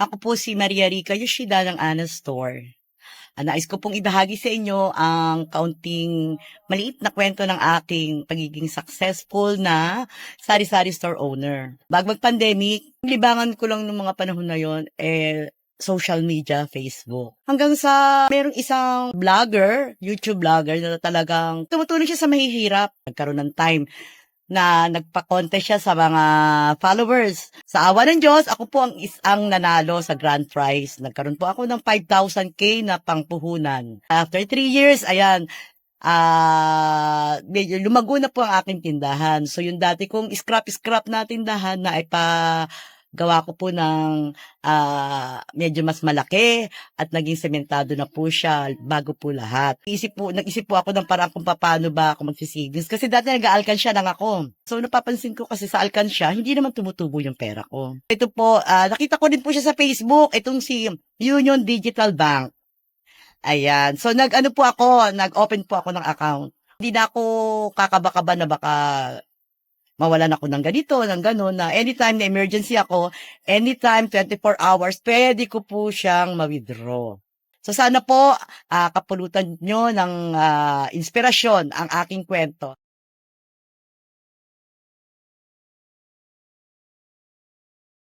Ako po si Maria Rica Yoshida ng Ana Store. Ah, nais ko pong ibahagi sa inyo ang kaunting maliit na kwento ng aking pagiging successful na sari-sari store owner. Bago mag-pandemic, libangan ko lang nung mga panahon na yon eh, social media, Facebook. Hanggang sa merong isang vlogger, YouTube vlogger na talagang tumutulong siya sa mahihirap. Nagkaroon ng time na nagpa-contest siya sa mga followers. Sa awa ng Diyos, ako po ang isang nanalo sa grand prize. Nagkaroon po ako ng 5,000k na pangpuhunan. After 3 years, ayan, medyo lumago na po ang aking tindahan. So yung dati kong scrap-scrap na tindahan na ipa gawa ko po ng ah, medyo mas malaki at naging sementado na po siya bago po lahat. Isip po, nag-isip po ako ng parang kung paano ba ako magsisavings. Kasi dati nag-aalkansya lang ako. So napapansin ko kasi sa alkansya, hindi naman tumutubo yung pera ko. Ito po, ah, nakita ko din po siya sa Facebook, itong si Union Digital Bank. Ayan. So nag-ano po ako, nag-open po ako ng account. Hindi na ako kakaba-kaba na baka mawalan ako ng ganito, ng gano'n, na anytime na emergency ako, anytime, 24 hours, pwede ko po siyang ma-withdraw. So sana po, ah, kapulutan nyo ng ah, inspirasyon ang aking kwento.